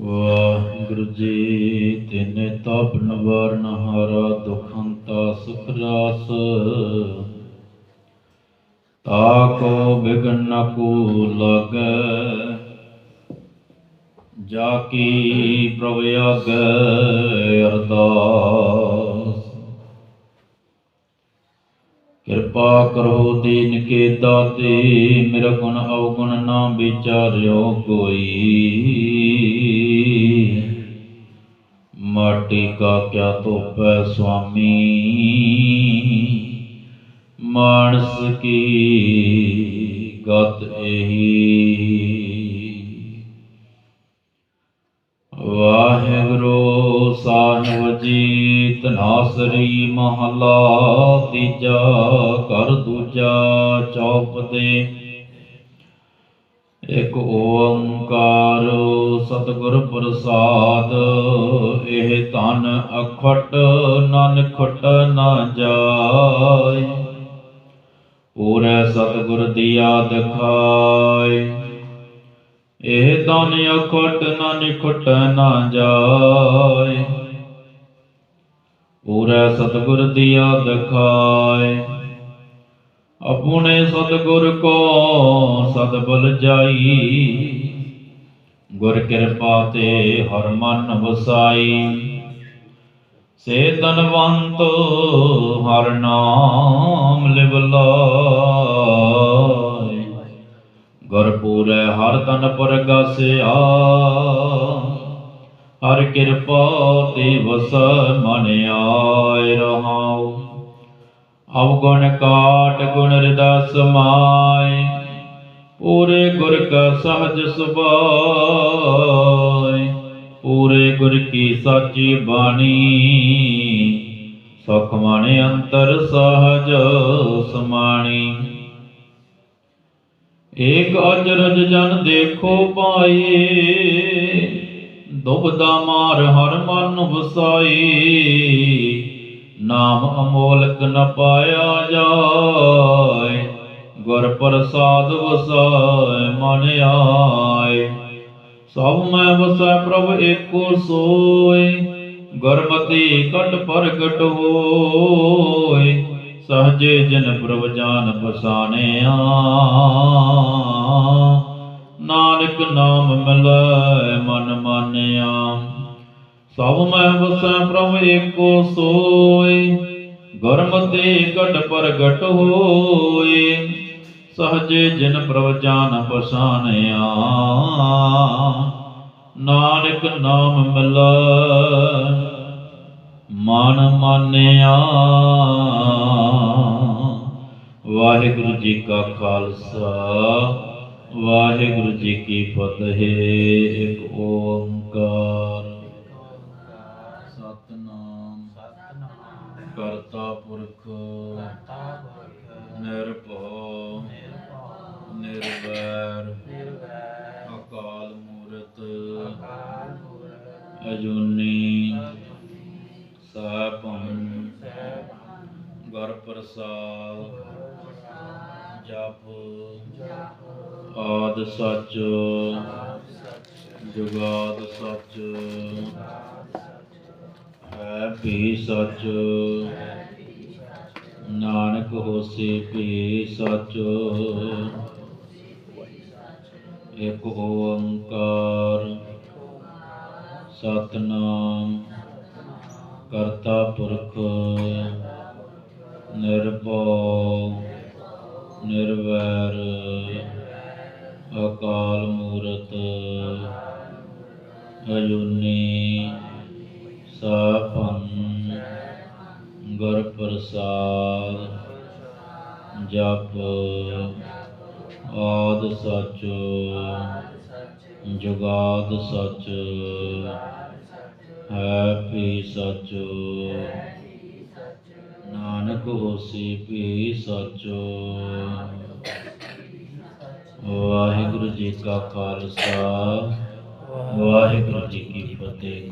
ਵਾਹਿਗੁਰੂ ਜੀ, ਤਿਨੇ ਤਪ ਨਵਰਨ ਹਾਰਾ ਦੁਖੰਤਾ ਸੁਖ ਰਾਸ ਤਾਕੋ ਬਿਗਨ ਨ ਕੋ ਲਾਗੈ, ਜਾ ਕੀ ਪ੍ਰਭ ਆਗੈ ਅਰਦਾਸ। ਕਿਰਪਾ ਕਰੋ ਦੀਨ ਕੇ ਦਾਤੇ, ਮੇਰਾ ਗੁਣ ਅਵਗੁਣ ਨਾ ਵਿਚਾਰਿਓ ਕੋਈ। ਮਾਟੀ ਕਾ ਕਿਆ ਧੋਪੈ ਸੁਆਮੀ? ਮਾਨਸ ਕੀ ਗਤ ਇਹੀ ਵਾਹਿਗੁਰੂ ਸਾਹਿਬ ਜੀ ਤਨਾਸਰੀ ਮਹਲਾ ਤੀਜਾ ਕਰ ਦੂਜਾ ਚੌਪ ਦੇ ਇਕ ਓੰਕਾਰ ਸਤਿਗੁਰ ਪ੍ਰਸਾਦ। ਇਹ ਧਨ ਅਖਟ ਨਾਨਕਟ ਨਾ ਜਾਏ। ਪੂਰੇ ਸਤਿਗੁਰ ਦੀਆ ਦਿਖਾਏ ਇਹ ਧਨ ਅਖਟ ਨਾ ਨਿਖਟ ਨਾ ਜਾਏ। ਪੂਰੇ ਸਤਿਗੁਰ ਦੀਆ ਦਿਖਾਏ ਆਪਣੇ ਸਤਿਗੁਰ ਕੋ ਸਤਬਲ ਜਾਈ। ਗੁਰ ਕਿਰਪਾ ਤੇ ਹਰ ਮਨ ਵਸਾਈ। ਸੇ ਤਨਵੰਤ ਹਰ ਨਾਮ ਲਿਵ ਲਾਇ ਗੁਰ ਪੂਰੈ, ਹਰ ਤਨ ਪਰਗਾਸਿਆ। ਹਰ ਕਿਰਪਾ ਤੇ ਵਸ ਮਨ ਆਇ ਰਹਾਉ। ਅਵਗੁਣ ਕਾਟ ਗੁਣ ਹਿਰਦਾ ਸਮਾਏ ਪੂਰੇ ਗੁਰ ਕਾ ਸਹਜ ਸੁਭਾਏ। ਪੂਰੇ ਗੁਰ ਕੀ ਸਾਚੀ ਬਾਣੀ, ਸੁਖ ਮਨ ਅੰਤਰ ਸਹਜ ਸਮਾਣੀ। ਏਕ ਅਜਰਜ ਜਨ ਦੇਖੋ ਪਾਏ, ਦੁਬਦਾ ਮਾਰ ਹਰ ਮਨ ਵਸਾਈ। ਨਾਮ ਅਮੋਲਕ ਨ ਪਾਇਆ ਜਾਏ, ਗੁਰ ਪ੍ਰਸਾਦ ਵਸਾਏ, ਮਨ ਆਏ। ਸਭ ਮੈਂ ਵਸੈ ਪ੍ਰਭ ਏਕੋ ਸੋਏ, ਗੁਰਮਤੀ ਕਟ ਪ੍ਰਗਟ ਹੋਏ, ਸਹਜੇ ਜਨ ਪ੍ਰਭ ਜਾਨ ਪਛਾਣਿਆ ਨਾਨਕ ਨਾਮ ਮਿਲੈ ਸਭ ਮੈਂ ਵਸੈ ਪ੍ਰਭ ਏਕੋ ਸੋਏ। ਗੁਰਮਤਿ ਘਟ ਪ੍ਰਗਟ ਹੋਏ। ਸਹਜੇ ਜਿਨ ਪ੍ਰਭ ਜਾਨ ਪਛਾਣਿਆ ਨਾਨਕ ਨਾਮ ਮਿਲੈ, ਮਨ ਮਾਨਿਆ। ਵਾਹਿਗੁਰੂ ਜੀ ਕਾ ਖਾਲਸਾ, ਵਾਹਿਗੁਰੂ ਜੀ ਕੀ ਫਤਿਹ। ਇੱਕ ਓੰਕਾਰ। ਕਰਤਾ ਪੁਰਖ। ਨਿਰਭਉ। ਨਿਰਵੈਰ। ਅਕਾਲ ਮੂਰਤ। ਅਜੂਨੀ। ਸਾਹਿਬਨ। ਗੁਰ ਪ੍ਰਸਾਦ ਜਪ। ਆਦ ਸੱਚ। ਜੁਗਾਦ ਸੱਚ। ਭੀ ਸੱਚ। ਨਾਨਕ ਹੋਸੀ ਭੀ ਸੱਚ। ਇਕ ਓੰਕਾਰ। ਸਤਨਾਮ। ਕਰਤਾ ਪੁਰਖ। ਨਿਰਭਉ। ਨਿਰਵੈਰ। ਗੁਰ ਪ੍ਰਸਾਦ, ਜਪ ਆਦ ਸੱਚ, ਜੁਗਾਦ ਸੱਚ, ਹੈ ਵੀ ਸੱਚ। ਨਾਨਕ ਹੋਸੀ ਵੀ ਸੱਚ। ਵਾਹਿਗੁਰੂ ਜੀ ਕਾ ਖਾਲਸਾ, ਵਾਹਿਗੁਰੂ ਜੀ ਕੀ ਫਤਿਹ।